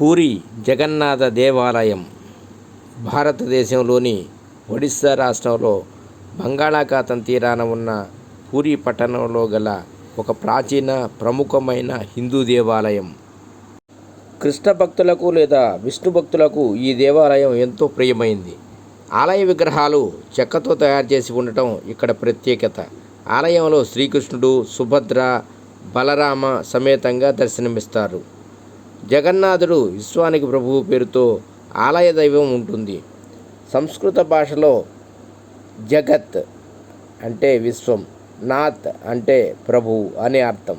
పూరి జగన్నాథ దేవాలయం. భారతదేశంలోని ఒడిస్సా రాష్ట్రంలో బంగాళాఖాతం తీరాన ఉన్న పూరి పట్టణంలో గల ఒక ప్రాచీన ప్రముఖమైన హిందూ దేవాలయం. కృష్ణ భక్తులకు లేదా విష్ణు భక్తులకు ఈ దేవాలయం ఎంతో ప్రియమైంది. ఆలయ విగ్రహాలు చెక్కతో తయారు చేసి ఉండటం ఇక్కడ ప్రత్యేకత. ఆలయంలో శ్రీకృష్ణుడు సుభద్ర బలరామ సమేతంగా దర్శనమిస్తారు. జగన్నాథుడు విశ్వానికి ప్రభువు పేరుతో ఆలయ దైవం ఉంటుంది. సంస్కృత భాషలో జగత్ అంటే విశ్వం నాథ్ అంటే ప్రభువు అనే అర్థం.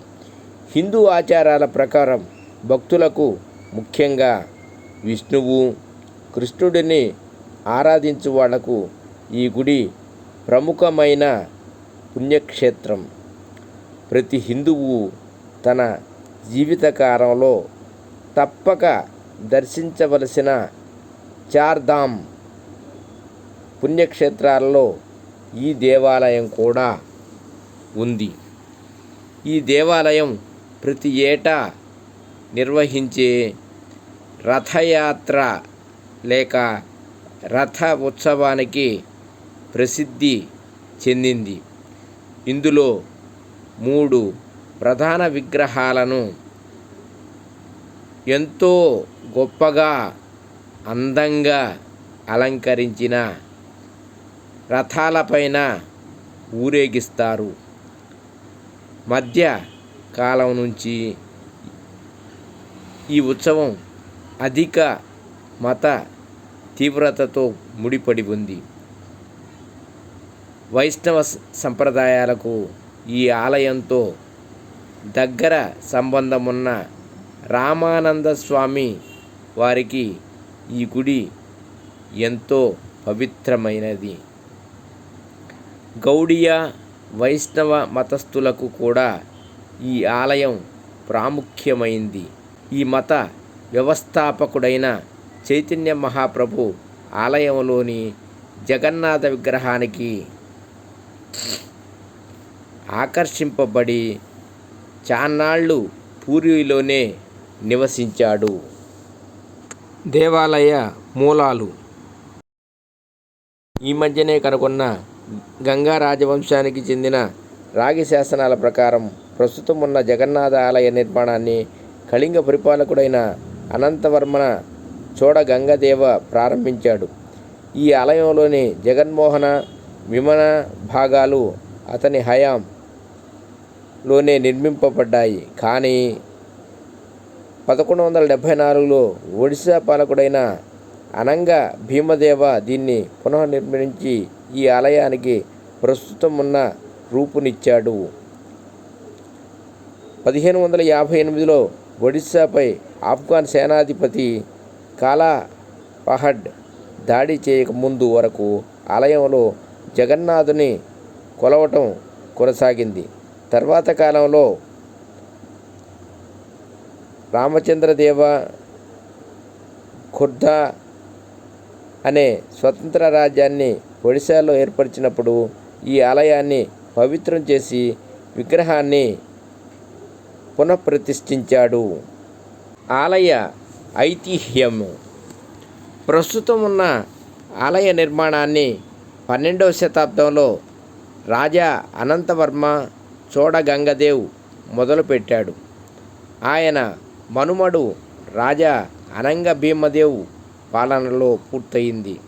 హిందూ ఆచారాల ప్రకారం భక్తులకు ముఖ్యంగా విష్ణువు కృష్ణుడిని ఆరాధించు వాళ్ళకు ఈ గుడి ప్రముఖమైన పుణ్యక్షేత్రం. ప్రతి హిందువు తన జీవితకాలంలో తప్పక దర్శించవలసిన చార్ధామ్ పుణ్యక్షేత్రాలలో ఈ దేవాలయం కూడా ఉంది. ఈ దేవాలయం ప్రతి ఏటా నిర్వహించే రథయాత్ర లేక రథ ఉత్సవానికి ప్రసిద్ధి చెందింది. ఇందులో మూడు ప్రధాన విగ్రహాలను ఎంతో గొప్పగా అందంగా అలంకరించిన రథాలపైన ఊరేగిస్తారు. మధ్య కాలం నుంచి ఈ ఉత్సవం అధిక మత తీవ్రతతో ముడిపడి ఉంది. వైష్ణవ సంప్రదాయాలకు ఈ ఆలయంతో దగ్గర సంబంధం ఉన్న రామానంద స్వామి వారికి ఈ గుడి ఎంతో పవిత్రమైనది. గౌడియ వైష్ణవ మతస్థులకు కూడా ఈ ఆలయం ప్రాముఖ్యమైంది. ఈ మత వ్యవస్థాపకుడైన చైతన్య మహాప్రభు ఆలయంలోని జగన్నాథ విగ్రహానికి ఆకర్షింపబడి చాన్నాళ్ళు పూరిలోనే నివసించాడు. దేవాలయ మూలాలు. ఈ మధ్యనే కనుగొన్న గంగా రాజవంశానికి చెందిన రాగి శాసనాల ప్రకారం ప్రస్తుతం ఉన్న జగన్నాథ ఆలయ నిర్మాణాన్ని కళింగ పరిపాలకుడైన అనంతవర్మన చోడ గంగదేవ ప్రారంభించాడు. ఈ ఆలయంలోని జగన్మోహన విమన భాగాలు అతని హయాంలోనే నిర్మింపబడ్డాయి. కానీ పదకొండు వందల డెబ్భై నాలుగులో ఒడిశా పాలకుడైన అనంగ భీమదేవ దీన్ని పునఃనిర్మించి ఈ ఆలయానికి ప్రస్తుతం ఉన్న రూపునిచ్చాడు. పదిహేను వందల యాభై ఎనిమిదిలో ఒడిశాపై ఆఫ్ఘాన్ సేనాధిపతి కాలా పహడ్ దాడి చేయక ముందు వరకు ఆలయంలో జగన్నాథుని కొలవటం కొనసాగింది. తర్వాత కాలంలో రామచంద్రదేవ ఖుర్దా అనే స్వతంత్ర రాజ్యాన్ని ఒడిశాలో ఏర్పరిచినప్పుడు ఈ ఆలయాన్ని పవిత్రం చేసి విగ్రహాన్ని పునఃప్రతిష్ఠించాడు. ఆలయ ఐతిహ్యం. ప్రస్తుతం ఉన్న ఆలయ నిర్మాణాన్ని పన్నెండవ శతాబ్దంలో రాజా అనంతవర్మ చోడగంగదేవ్ మొదలుపెట్టాడు. ఆయన మనుమడు రాజా అనంగ భీమదేవ్ పాలనలో పూర్తయింది.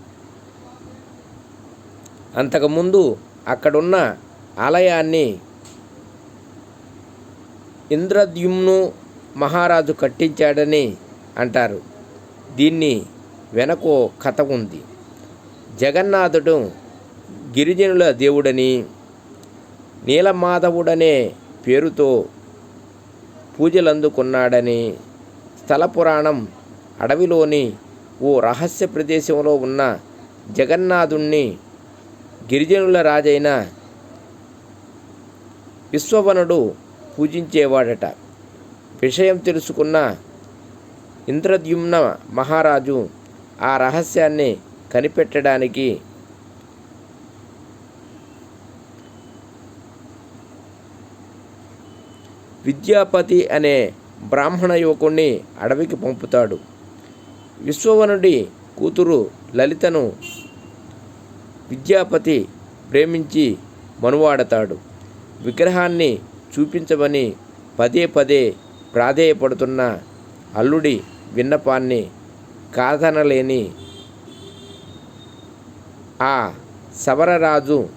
అంతకుముందు అక్కడున్న ఆలయాన్ని ఇంద్రద్యుమ్ను మహారాజు కట్టించాడని అంటారు. దీన్ని వెనకో కథ ఉంది. జగన్నాథుడు గిరిజనుల దేవుడని నీలమాధవుడనే పేరుతో పూజలందుకున్నాడని స్థల పురాణం అడవిలోని ఓ రహస్య ప్రదేశంలో ఉన్న జగన్నాథుణ్ణి గిరిజనుల రాజైన విశ్వవనుడు పూజించేవాడట. విషయం తెలుసుకున్న ఇంద్రద్యుమ్న మహారాజు ఆ రహస్యాన్ని కనిపెట్టడానికి విద్యాపతి అనే బ్రాహ్మణ యువకుణ్ణి అడవికి పంపుతాడు. విశ్వవనుడి కూతురు లలితను విద్యాపతి ప్రేమించి మనువాడతాడు. విగ్రహాన్ని చూపించమని పదే పదే ప్రాధేయపడుతున్న అల్లుడి విన్నపాన్ని కాదనలేని ఆ సవరరాజు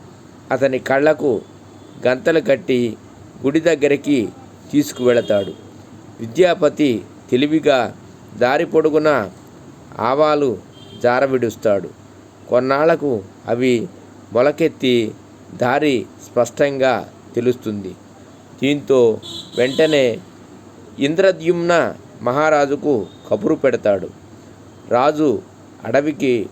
అతని కళ్ళకు గంతలు కట్టి గుడి దగ్గరికి తీసుకువెళతాడు. విద్యాపతి తెలివిగా దారి పొడుగున ఆవాలు జారవిడుస్తాడు. కొన్నాళ్ళకు అవి మొలకెత్తి దారి స్పష్టంగా తెలుస్తుంది. దీంతో వెంటనే ఇంద్రద్యుమ్న మహారాజుకు కబురు పెడతాడు. రాజు అడవికి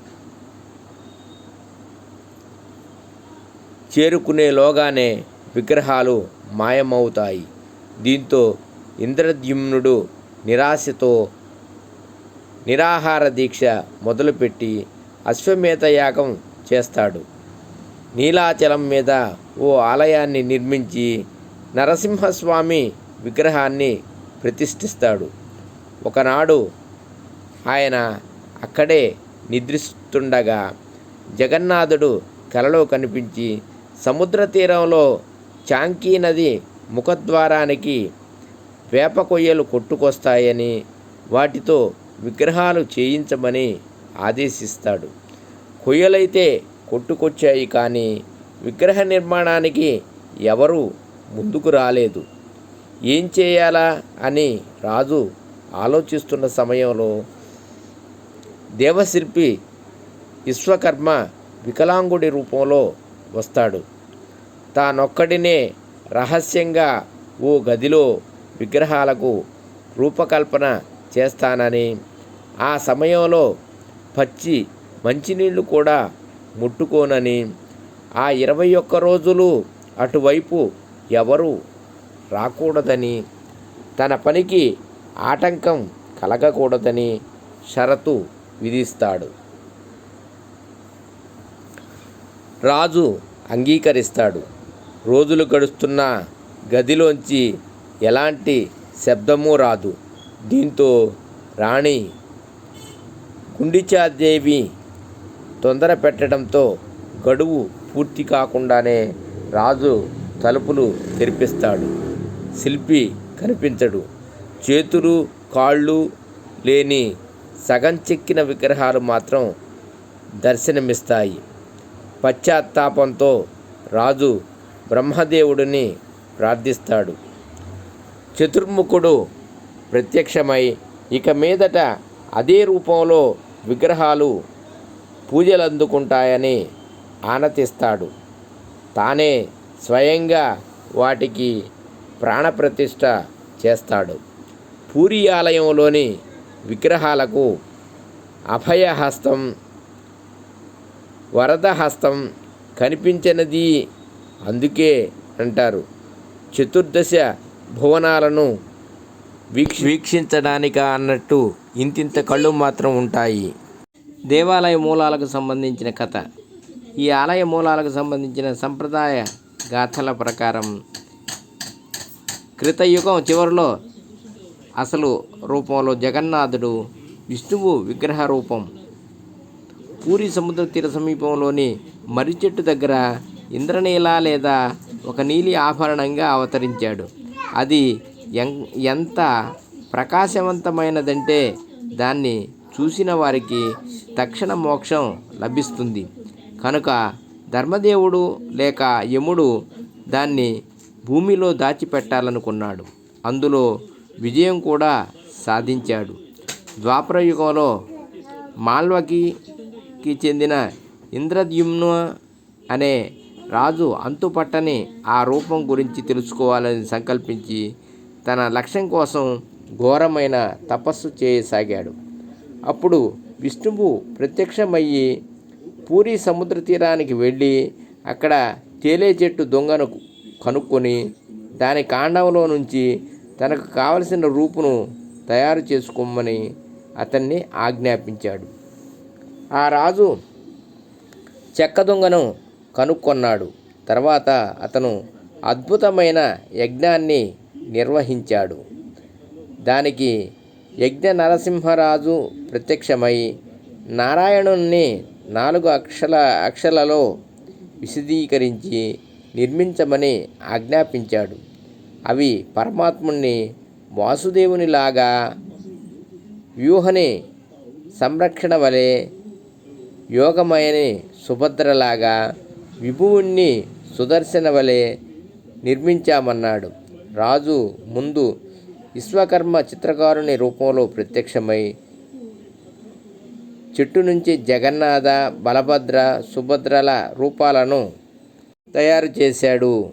చేరుకునేలోగానే విగ్రహాలు మాయమవుతాయి. దీంతో ఇంద్రద్యుమ్నుడు నిరాశతో నిరాహార దీక్ష మొదలుపెట్టి అశ్వమేధ యాగం చేస్తాడు. నీలాచలం మీద ఓ ఆలయాన్ని నిర్మించి నరసింహస్వామి విగ్రహాన్ని ప్రతిష్ఠిస్తాడు. ఒకనాడు ఆయన అక్కడే నిద్రిస్తుండగా జగన్నాథుడు కలలో కనిపించి సముద్ర తీరంలో చాంకీ నది ముఖద్వారానికి వేప కొయ్యలు కొట్టుకొస్తాయని వాటితో విగ్రహాలు చేయించమని ఆదేశిస్తాడు. కొయ్యలైతే కొట్టుకొచ్చాయి కానీ విగ్రహ నిర్మాణానికి ఎవరు ముందుకు రాలేదు. ఏం చేయాలా అని రాజు ఆలోచిస్తున్న సమయంలో దేవశిల్పి విశ్వకర్మ వికలాంగుడి రూపంలో వస్తాడు. తానొక్కడినే రహస్యంగా ఓ గదిలో విగ్రహాలకు రూపకల్పన చేస్తానని. ఆ సమయంలో పచ్చి మంచినీళ్ళు కూడా ముట్టుకోనని. ఆ ఇరవై ఒక్క రోజులు అటువైపు ఎవరు రాకూడదని. తన పనికి ఆటంకం కలగకూడదని షరతు విధిస్తాడు. రాజు అంగీకరిస్తాడు. రోజులు గడుస్తున్న గదిలోంచి ఎలాంటి శబ్దము రాదు. దీంతో రాణి గుండిచాదేవి తొందర పెట్టడంతో గడువు పూర్తి కాకుండానే రాజు తలుపులు తెరిపిస్తాడు. శిల్పి కనిపించడు. చేతులు కాళ్ళు లేని సగం చెక్కిన విగ్రహాలు మాత్రం దర్శనమిస్తాయి. పశ్చాత్తాపంతో రాజు బ్రహ్మదేవుడిని ప్రార్థిస్తాడు. చతుర్ముఖుడు ప్రత్యక్షమై ఇక మీదట అదే రూపంలో విగ్రహాలు పూజలు అందుకుంటాయని ఆనతిస్తాడు. తానే స్వయంగా వాటికి ప్రాణప్రతిష్ఠ చేస్తాడు. పూరి ఆలయంలోని విగ్రహాలకు అభయహస్తం వరదహస్తం కనిపించినది అందుకే అంటారు. చతుర్దశ భువనాలను వీక్ష వీక్షించడానిక అన్నట్టు ఇంతింత కళ్ళు మాత్రం ఉంటాయి. దేవాలయ మూలాలకు సంబంధించిన కథ. ఈ ఆలయ మూలాలకు సంబంధించిన సంప్రదాయ గాథల ప్రకారం క్రితయుగం చివరిలో అసలు రూపంలో జగన్నాథుడు విష్ణువు విగ్రహ రూపం. పూరి సముద్ర తీర సమీపంలోని మర్రి చెట్టు దగ్గర ఇంద్రనీల లేదా ఒక నీలి ఆభరణంగా అవతరించాడు. అది ఎం- ఎంత ప్రకాశవంతమైనదంటే దాన్ని చూసిన వారికి తక్షణ మోక్షం లభిస్తుంది. కనుక ధర్మదేవుడు లేక యముడు దాన్ని భూమిలో దాచిపెట్టాలనుకున్నాడు. అందులో విజయం కూడా సాధించాడు. ద్వాపరయుగంలో మాల్వకి చెందిన ఇంద్రద్యుమ్న అనే రాజు అంతుపట్టని ఆ రూపం గురించి తెలుసుకోవాలని సంకల్పించి తన లక్ష్యం కోసం ఘోరమైన తపస్సు చేయసాగాడు. అప్పుడు విష్ణువు ప్రత్యక్షమయ్యి పూరి సముద్ర తీరానికి వెళ్ళి అక్కడ తేలే చెట్టు దొంగను కనుక్కొని దాని కాండంలో నుంచి తనకు కావలసిన రూపును తయారు చేసుకోమని అతన్ని ఆజ్ఞాపించాడు. ఆ రాజు చెక్క దొంగను కనుక్కొన్నాడు తర్వాత అతను అద్భుతమైన యజ్ఞాన్ని నిర్వహించాడు. దానికి యజ్ఞ నరసింహరాజు ప్రత్యక్షమై నారాయణుణ్ణి నాలుగు అక్షల అక్షలలో విశదీకరించి నిర్మించమని ఆజ్ఞాపించాడు. అవి పరమాత్ముణ్ణి వాసుదేవునిలాగా వ్యూహని సంరక్షణ వలె యోగమయని సుభద్రలాగా విభువుణ్ణి సుదర్శన వలె నిర్మించామన్నాడు. రాజు ముందు విశ్వకర్మ చిత్రకారుని రూపంలో ప్రత్యక్షమై చెట్టు నుంచి జగన్నాథ బలభద్ర సుభద్రల రూపాలను తయారు చేశాడు.